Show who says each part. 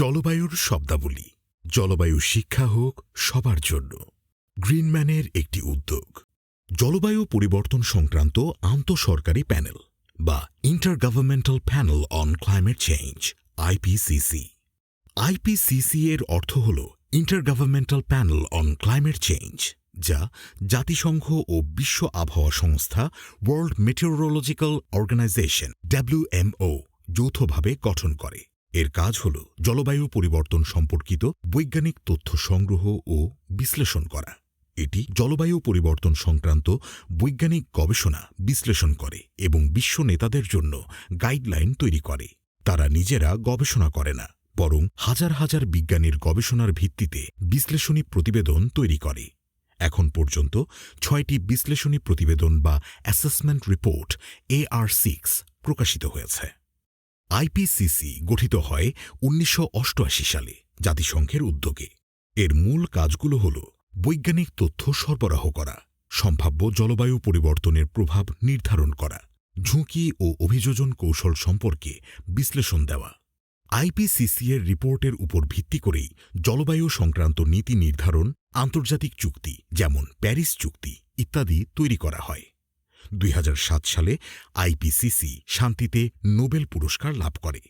Speaker 1: জলবায়ুর শব্দাবলী। জলবায়ু শিক্ষা হোক সবার জন্য। গ্রিনম্যানের একটি উদ্যোগ। জলবায়ু পরিবর্তন সংক্রান্ত আন্তঃসরকারি প্যানেল বা inter governmental panel on climate change, IPCC. IPCC এর অর্থ হল inter governmental panel on climate change, যা জাতিসংঘ ও বিশ্ব আবহাওয়া সংস্থা ওয়ার্ল্ড মেটেওরোলজিক্যাল অর্গানাইজেশন ডব্লিউএমও যৌথভাবে গঠন করে। এর কাজ হল জলবায়ু পরিবর্তন সম্পর্কিত বৈজ্ঞানিক তথ্য সংগ্রহ ও বিশ্লেষণ করা। এটি জলবায়ু পরিবর্তন সংক্রান্ত বৈজ্ঞানিক গবেষণা বিশ্লেষণ করে এবং বিশ্ব নেতাদের জন্য গাইডলাইন তৈরি করে। তারা নিজেরা গবেষণা করে না, বরং হাজার হাজার বিজ্ঞানীর গবেষণার ভিত্তিতে বিশ্লেষণী প্রতিবেদন তৈরি করে। এখন পর্যন্ত ছয়টি বিশ্লেষণী প্রতিবেদন বা অ্যাসেসমেন্ট রিপোর্ট এআর সিক্স প্রকাশিত হয়েছে। আইপিসিসি গঠিত হয় উনিশশো অষ্টআশি সালে জাতিসংঘের উদ্যোগে। এর মূল কাজগুলো হল বৈজ্ঞানিক তথ্য সরবরাহ করা, সম্ভাব্য জলবায়ু পরিবর্তনের প্রভাব নির্ধারণ করা, ঝুঁকি ও অভিযোজন কৌশল সম্পর্কে বিশ্লেষণ দেওয়া। আইপিসিসি এর রিপোর্টের উপর ভিত্তি করেই জলবায়ু সংক্রান্ত নীতি নির্ধারণ, আন্তর্জাতিক চুক্তি যেমন প্যারিস চুক্তি ইত্যাদি তৈরি করা হয়। দুই হাজার সাত সালে আইপিসিসি শান্তিতে নোবেল পুরস্কার লাভ করে।